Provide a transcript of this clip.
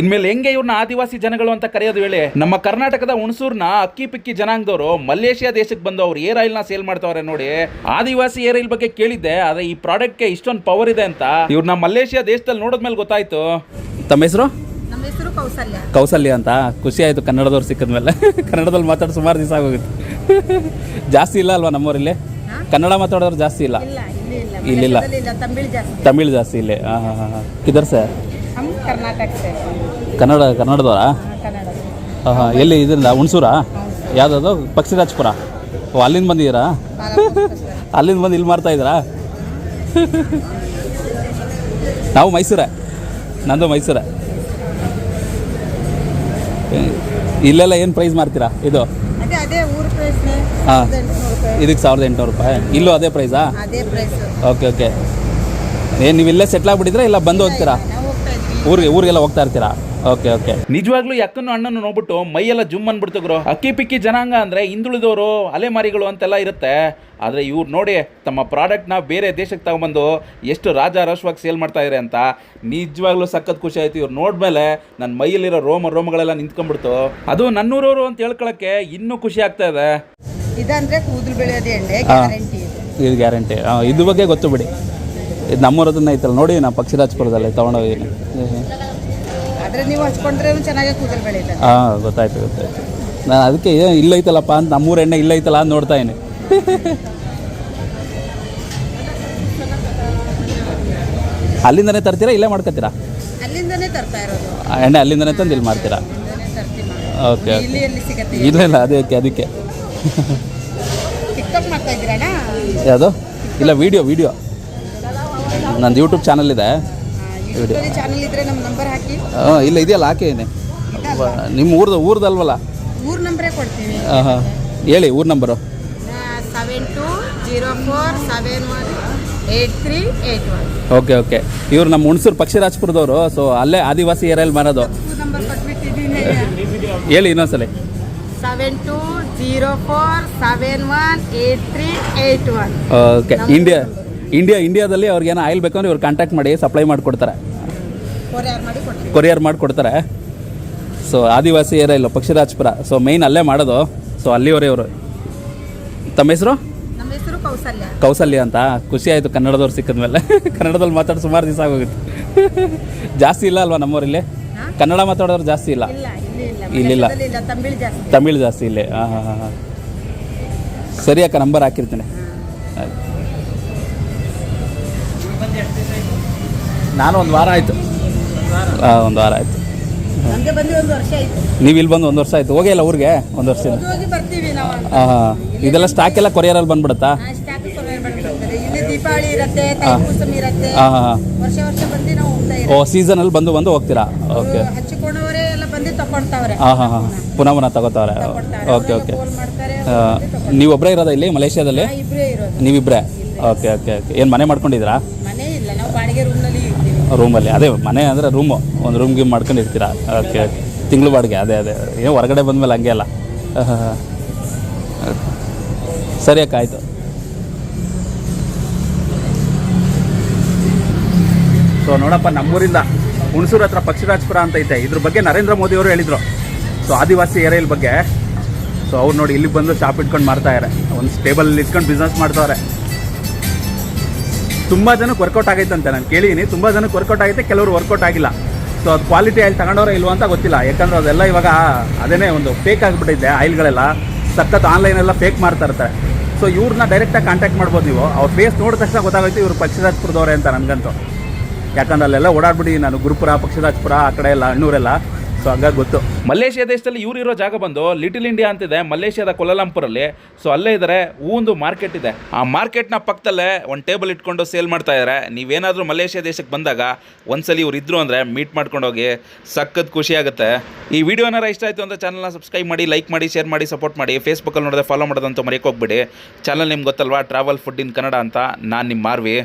ಇನ್ಮೇಲೆ ಹೆಂಗೆ ಇವ್ರನ್ನ ಆದಿವಾಸಿ ಜನಗಳು ಅಂತ ಕರೆಯೋದು ವೇಳೆ ನಮ್ಮ ಕರ್ನಾಟಕದ ಹುಣಸೂರ್ನ ಅಕ್ಕಿ ಪಿಕ್ಕಿ ಜನಾಂಗದವರು ಮಲೇಷಿಯಾ ದೇಶಕ್ಕೆ ಬಂದು ಅವ್ರು ಏರ್ ಆಯಿಲ್ನ ಸೇಲ್ ಮಾಡ್ತಾವ್ರೆ ನೋಡಿ. ಆದಿವಾಸಿ ಏರ್ ಆಯಿಲ್ ಬಗ್ಗೆ ಕೇಳಿದ್ದೆ ಅದೇ ಈ ಪ್ರಾಡಕ್ಟ್ಗೆ ಇಷ್ಟೊಂದು ಪವರ್ ಇದೆ ಅಂತ. ಇವ್ರನ್ನ ಮಲೇಷಿಯಾ ದೇಶದಲ್ಲಿ ನೋಡಿದ್ಮೇಲೆ ಗೊತ್ತಾಯ್ತು. ತಮ್ಮ ಹೆಸರು? ನಮ್ಮ ಹೆಸರು ಕೌಸಲ್ಯ. ಕೌಸಲ್ಯ ಅಂತ? ಖುಷಿ ಆಯಿತು ಕನ್ನಡದವ್ರು ಸಿಕ್ಕಿದ್ಮೇಲೆ ಕನ್ನಡದಲ್ಲಿ ಮಾತಾಡೋ ಸುಮಾರು ದಿವಸ ಆಗೋಗಿತ್ತು. ಜಾಸ್ತಿ ಇಲ್ಲ ಅಲ್ವಾ ನಮ್ಮೂರಲ್ಲಿ? ಕನ್ನಡ ಮಾತಾಡೋರು ಜಾಸ್ತಿ ಇಲ್ಲ? ಇಲ್ಲ ಇಲ್ಲ ಇಲ್ಲಿಲ್ಲ. ತಮಿಳ್ ಜಾಸ್ತಿ. ಇಲ್ಲೇ. ಹಾ ಇಲ್ಲಿ ಹಾಂ ಹಾಂ ಹಾಂ. ಕಿದರ್ ಸರ್? ಹಮ್ ಕನ್ನಡ ಕನ್ನಡದವರಾ? ಕನ್ನಡ. ಹಾಂ ಹಾಂ ಎಲ್ಲಿ ಇದರಿಂದ? ಹುಣಸೂರಾ? ಯಾವುದದು? ಪಕ್ಷಿರಾಜ್ಪುರ? ಓ ಅಲ್ಲಿಂದ ಬಂದಿದ್ದೀರಾ? ಅಲ್ಲಿಂದ ಬಂದು ಇಲ್ಲಿ ಮಾಡ್ತಾ ಇದ್ದೀರಾ? ನಾವು ಮೈಸೂರೇ. ನಂದು ಮೈಸೂರೇ. ಇಲ್ಲೆಲ್ಲ ಏನು ಪ್ರೈಸ್ ಮಾಡ್ತೀರಾ ಇದು? ಅದೇ ಅದೇ ಊರ ಪ್ರೈಸ್ನೇ ಹಾಂ. ಎಂಟುನೂರು ರೂಪಾಯಿ. ಇದಕ್ಕೆ ಸಾವಿರದ ಎಂಟುನೂರು ರೂಪಾಯಿ. ಇಲ್ಲೂ ಅದೇ ಪ್ರೈಸಾ ಅದೇ ಪ್ರೈಸ್ ಓಕೆ ಓಕೆ. ಏನು ನೀವು ಇಲ್ಲೇ ಸೆಟ್ಲ್ ಆಗಿಬಿಟ್ಟಿದ್ರೆ ಇಲ್ಲ ಬಂದು ಹೋಗ್ತೀರಾ? ನಾವು ಊರಿಗೆ ಊರಿಗೆಲ್ಲ ಹೋಗ್ತಾ ಇರ್ತೀರಾ? ಓಕೆ ಓಕೆ ನಿಜವಾಗ್ಲೂ ಅಕ್ಕನ್ನು ಅಣ್ಣನ್ನು ನೋಡ್ಬಿಟ್ಟು ಮೈಯೆಲ್ಲ ಜುಮ್ ಅನ್ಬಿಡ್ತಗ್ರು ಅಕ್ಕಿ ಪಿಕ್ಕಿ ಜನಾಂಗ ಅಂದ್ರೆ ಹಿಂದುಳಿದವರು ಅಲೆಮಾರಿಗಳು ಅಂತೆಲ್ಲ ಇರುತ್ತೆ. ಆದರೆ ಇವ್ರು ನೋಡಿ ತಮ್ಮ ಪ್ರಾಡಕ್ಟ್ನ ಬೇರೆ ದೇಶಕ್ಕೆ ತಗೊಂಬಂದು ಎಷ್ಟು ರಾಜ ರಶ್ವಾಗಿ ಸೇಲ್ ಮಾಡ್ತಾ ಇದ್ರೆ ಅಂತ ನಿಜವಾಗ್ಲೂ ಸಖತ್ ಖುಷಿ ಆಯ್ತು. ಇವ್ರು ನೋಡ್ಮೇಲೆ ನನ್ನ ಮೈಯಲ್ಲಿರೋ ರೋಮ ರೋಮಗಳೆಲ್ಲ ನಿಂತ್ಕೊಂಡ್ಬಿಡ್ತು. ಅದು ನನ್ನೂರವರು ಅಂತ ಹೇಳ್ಕೊಳಕ್ಕೆ ಇನ್ನೂ ಖುಷಿ ಆಗ್ತಾ ಇದೆ. ಇದಂದ್ರೆ ಕೂದಲು ಬೆಳೆಯೋದು ಎಣ್ಣೆ ಗ್ಯಾರಂಟಿ ಇದು. ಇದು ಗ್ಯಾರಂಟಿ ಇದು ಬಗ್ಗೆ ಗೊತ್ತು ಬಿಡಿ. ಇದು ನಮ್ಮೂರದನ್ನ ಐತಲ್ಲ ನೋಡಿ ನಾ ಪಕ್ಷಿರಾಜ್ಪುರದಲ್ಲಿ ತೊಗೊಂಡೋಗಿದ್ದೀನಿ ಹಾಂ ಗೊತ್ತಾಯ್ತು ಗೊತ್ತಾಯ್ತು. ನಾನು ಅದಕ್ಕೆ ಇಲ್ಲೈತಲ್ಲಪ್ಪ ಅಂತ ನಮ್ಮೂರ ಎಣ್ಣೆ ಇಲ್ಲೈತಲ್ಲ ಅಂತ ನೋಡ್ತಾ ಇದ್ದೀನಿ. ಅಲ್ಲಿಂದನೇ ತರ್ತೀರಾ ಇಲ್ಲೇ ಮಾಡ್ಕೊತೀರಾ? ಎಣ್ಣೆ ಅಲ್ಲಿಂದನೇ ತಂದು ಇಲ್ಲಿ ಮಾಡ್ತೀರಾ? ಓಕೆ ಇಲ್ಲಿ ಇಲ್ಲ ಅದಕ್ಕೆ. ಅದಕ್ಕೆ ಯಾವುದು? ಇಲ್ಲ ವಿಡಿಯೋ ವಿಡಿಯೋ ನಂದು ಯೂಟ್ಯೂಬ್ ಚಾನಲ್ ಇದೆ. ಯೂಟ್ಯೂಬಲ್ಲಿ ಚಾನಲ್ ಇದ್ರೆ ನಮ್ಮ ನಂಬರ್ ಹಾಕಿ. ಹಾಂ ಇಲ್ಲ ಇದೆಯಲ್ಲ ಹಾಕಿದ್ದೀನಿ ನಿಮ್ಮ ಊರ್ದು ಊರ್ದಲ್ವಲ್ಲ? ಊರ್ ನಂಬರೇ ಕೊಡ್ತೀವಿ ಹಾಂ ಹಾಂ. ಹೇಳಿ ಊರ್ number seven two zero four seven one eight three eight one okay okay ಇವ್ರು ನಮ್ಮ ಹುಣಸೂರು ಪಕ್ಷಿರಾಜ್ಪುರದವರು ಸೊ ಅಲ್ಲೇ ಆದಿವಾಸಿ ಏರಿಯಲ್ಲಿ ಮಾರೋದು. ನಂಬರ್ ಕೊಟ್ಬಿಟ್ಟಿದ್ದೀನಿ ಹೇಳಿ ಇನ್ನೊಂದ್ಸಲ. Seven two zero four seven one eight three eight one okay India India ಇಂಡಿಯಾದಲ್ಲಿ ಅವ್ರಿಗೇನೋ ಆಯಿಲ್ ಬೇಕಂದ್ರೆ ಇವ್ರು ಕಾಂಟ್ಯಾಕ್ಟ್ ಮಾಡಿ ಸಪ್ಲೈ ಮಾಡಿಕೊಡ್ತಾರೆ. ಕೊರಿಯರ್ ಮಾಡಿಕೊಡ್ತಾರೆ. ಸೊ ಆದಿವಾಸಿ ಏರ ಇಲ್ಲ ಪಕ್ಷಿರಾಜ್ಪುರ. ಸೊ ಮೈನ್ ಅಲ್ಲೇ ಮಾಡೋದು. ಸೊ ಅಲ್ಲಿವರೆ ಇವರು. ತಮ್ಮ ಹೆಸರು? ಕೌಸಲ್ಯ. ಅಂತ. ಖುಷಿ ಆಯಿತು ಕನ್ನಡದವ್ರು ಸಿಕ್ಕಿದ್ಮೇಲೆ ಕನ್ನಡದಲ್ಲಿ ಮಾತಾಡೋ ಸುಮಾರು ದಿವಸ ಆಗೋಗಿತ್ತು. ಜಾಸ್ತಿ ಇಲ್ಲ ಅಲ್ವಾ ನಮ್ಮವರಿಲ್ಲಿ? ಕನ್ನಡ ಮಾತಾಡೋರು ಜಾಸ್ತಿ ಇಲ್ಲ. ಇಲ್ಲ ಇಲ್ಲ ಇಲ್ಲಿಲ್ಲ. ತಮಿಳು ಜಾಸ್ತಿ. ತಮಿಳ್ ಜಾಸ್ತಿ ಇಲ್ಲಿ. ಹಾಂ ಹಾಂ ಹಾಂ ಹಾಂ ಸರಿ ಅಕ್ಕ ನಂಬರ್ ಹಾಕಿರ್ತೀನಿ. ಆಯ್ತು. ನಾನು ಒಂದು ವಾರ ಆಯಿತು. ಹಾಂ ಒಂದು ವಾರ ಆಯಿತು. ಬಂದು ಒಂದು ವರ್ಷ ಆಯ್ತು. ನೀವು ಇಲ್ಲಿ ಬಂದು ಒಂದು ವರ್ಷ ಆಯಿತು. ಹೋಗೇ ಇಲ್ಲ ಊರಿಗೆ ಒಂದು ವರ್ಷ ಹೋಗಿ ಹೋಗಿ ಬರ್ತೀವಿ ನಾವು ಹಾಂ ಹಾಂ. ಇದೆಲ್ಲ ಸ್ಟಾಕ್ ಎಲ್ಲ ಕೊರಿಯರಲ್ಲಿ ಬಂದ್ಬಿಡುತ್ತಾ? ಸ್ಟಾಕ್ ಕೊರಿಯರ್ ಮಾಡ್ಬಿಡ್ತಾರೆ ಇಲ್ಲಿ ದೀಪಾವಳಿ ಇರುತ್ತೆ ತೈಪೂಸಮ್ ಇರುತ್ತೆ. ಹಾಂ ಹಾಂ ಹಾಂ. ವರ್ಷ ವರ್ಷ ಬಂದು ನಾವು ಹೋಗ್ತಾ ಓ ಸೀಸನಲ್ಲಿ ಬಂದು ಬಂದು ಹೋಗ್ತೀರಾ? ಓಕೆ. ಹಚ್ಚಿಕೊಂಡವರೇ ಎಲ್ಲ ಬಂದು ತಗೊಳ್ತಾವ್ರೆ ಹಾಂ ಹಾಂ ಹಾಂ. ಪುನಃ ಪುನಃ ತಗೋತಾವ್ರೆ. Okay okay. ಫೋನ್ ಮಾಡ್ತಾರೆ ನೀವೊಬ್ಬರೇ ಇರೋದಾ ಇಲ್ಲಿ ಮಲೇಷ್ಯಾದಲ್ಲಿ? ನಾವು ಇಬ್ಬರೇ ಇರೋದು. ನೀವಿಬ್ಬರೇ ಓಕೆ ಓಕೆ ಓಕೆ. ಏನು ಮನೆ ಮಾಡ್ಕೊಂಡಿದ್ದೀರಾ? ಮನೆ ಇಲ್ಲ. ನಾವು ಬಾಡಿಗೆ ರೂಮ್ನಲ್ಲಿ ರೂಮಲ್ಲಿ ಅದೇ ಮನೆ ಅಂದರೆ ರೂಮು ಒಂದು ರೂಮ್ ಗೀಮ್ ಮಾಡ್ಕೊಂಡಿರ್ತೀರಾ ಓಕೆ ಓಕೆ ತಿಂಗಳು ಬಾಡಿಗೆ. ಅದೇ ಅದೇ. ಏನು ಹೊರಗಡೆ ಬಂದಮೇಲೆ ಹಂಗೆ ಅಲ್ಲ. ಸರಿ ಅಕ್ಕ, ಆಯಿತು. ಸೊ ನೋಡಪ್ಪ, ನಮ್ಮೂರಿಂದ ಹುಣಸೂರು ಹತ್ರ ಪಕ್ಷಿರಾಜ್ಪುರ ಅಂತ ಐತೆ. ಇದ್ರ ಬಗ್ಗೆ ನರೇಂದ್ರ ಮೋದಿ ಅವರು ಹೇಳಿದರು. ಸೊ ಆದಿವಾಸಿ ಏರಿಯಲ್ ಬಗ್ಗೆ. ಸೊ ಅವ್ರು ನೋಡಿ ಇಲ್ಲಿಗೆ ಬಂದು ಶಾಪ್ ಇಟ್ಕೊಂಡು ಮಾಡ್ತಾಯಿದ್ದಾರೆ ಒಂದು ಸ್ಟೇಬಲ್ ಇಟ್ಕೊಂಡು ಬಿಸ್ನೆಸ್ ಮಾಡ್ತಾವ್ರೆ. ತುಂಬ ಜನಕ್ಕೆ ವರ್ಕೌಟ್ ಆಗೈತೆ ಅಂತ ನಾನು ಕೇಳಿದ್ದೀನಿ ತುಂಬ ಜನಕ್ಕೆ ವರ್ಕೌಟ್ ಆಗೈತೆ, ಕೆಲವರು ವರ್ಕೌಟ್ ಆಗಿಲ್ಲ. ಸೊ ಅದು ಕ್ವಾಲಿಟಿ ಆಯಿಲ್ ತಗೊಂಡವ್ರೆ ಇಲ್ವ ಅಂತ ಗೊತ್ತಿಲ್ಲ. ಯಾಕಂದ್ರೆ ಅದೆಲ್ಲ ಇವಾಗ ಅದೇನೇ ಒಂದು ಫೇಕ್ ಆಗಿಬಿಟ್ಟಿದೆ ಆಯಿಲ್ಗಳೆಲ್ಲ. ಸಖತ್ ಆನ್ಲೈನೆಲ್ಲ ಫೇಕ್ ಮಾಡ್ತಾ ಇರ್ತಾರೆ. ಸೊ ಇವ್ರನ್ನ ಡೈರೆಕ್ಟಾಗಿ ಕಾಂಟ್ಯಾಕ್ಟ್ ಮಾಡ್ಬೋದು ನೀವು. ಅವ್ರ ಫೇಸ್ ನೋಡಿದ ತಕ್ಷಣ ಗೊತ್ತಾಗೋಯ್ತು ಇವರು ಪಕ್ಷಿರಾಜ್ಪುರದವ್ರೆ ಅಂತ ನನಗಂತೂ. ಯಾಕಂದ್ರೆ ಅಲ್ಲೆಲ್ಲ ಓಡಾಡ್ಬಿಡಿ, ನಾನು ಗುರುಪುರ, ಪಕ್ಷಿರಾಜ್ಪುರ, ಆ ಕಡೆ ಎಲ್ಲ ಹಣ್ಣೂರೆಲ್ಲ ಸೊ ಹಂಗಾಗಿ ಗೊತ್ತು. ಮಲೇಷ್ಯಾ ದೇಶದಲ್ಲಿ ಇವ್ರಿರೋ ಜಾಗ ಬಂದು ಲಿಟಿಲ್ ಇಂಡಿಯಾ ಅಂತಿದೆ, ಮಲೇಷ್ಯಾದ ಕೊಲಲಂಪುರಲ್ಲಿ. ಸೊ ಅಲ್ಲೇ ಇದ್ದಾರೆ ಒಂದು ಮಾರ್ಕೆಟ್ ಇದೆ. ಆ ಮಾರ್ಕೆಟ್ನ ಪಕ್ಕದಲ್ಲೇ ಒಂದು ಟೇಬಲ್ ಇಟ್ಕೊಂಡು ಸೇಲ್ ಮಾಡ್ತಾ ಇದ್ದಾರೆ ನೀವೇನಾದರೂ ಮಲೇಷ್ಯಾ ದೇಶಕ್ಕೆ ಬಂದಾಗ ಒಂದ್ಸಲಿ ಇವ್ರು ಇದ್ರು ಅಂದರೆ ಮೀಟ್ ಮಾಡ್ಕೊಂಡು ಹೋಗಿ ಸಖತ್ ಖುಷಿ ಆಗುತ್ತೆ. ಈ ವಿಡಿಯೋ ಏನಾರ ಇಷ್ಟ ಆಯಿತು ಅಂದರೆ ಚಾನಲ್ನ ಸಬ್ಸ್ಕ್ರೈಬ್ ಮಾಡಿ ಲೈಕ್ ಮಾಡಿ ಶೇರ್ ಮಾಡಿ ಸಪೋರ್ಟ್ ಮಾಡಿ. ಫೇಸ್ಬುಕ್ಕಲ್ಲಿ ನೋಡಿದ್ರೆ ಫಾಲೋ ಮಾಡೋದಂತೂ ಮರೆಯೋಕೆ ಹೋಗ್ಬಿಡಿ. ಚಾನಲ್ ನಿಮ್ಗೆ ಗೊತ್ತಲ್ವಾ? ಟ್ರಾವೆಲ್ ಫುಡ್ ಇನ್ ಕನ್ನಡ ಅಂತ. ನಾನು ನಿಮ್ಮ ಮಾರ್ವಿ.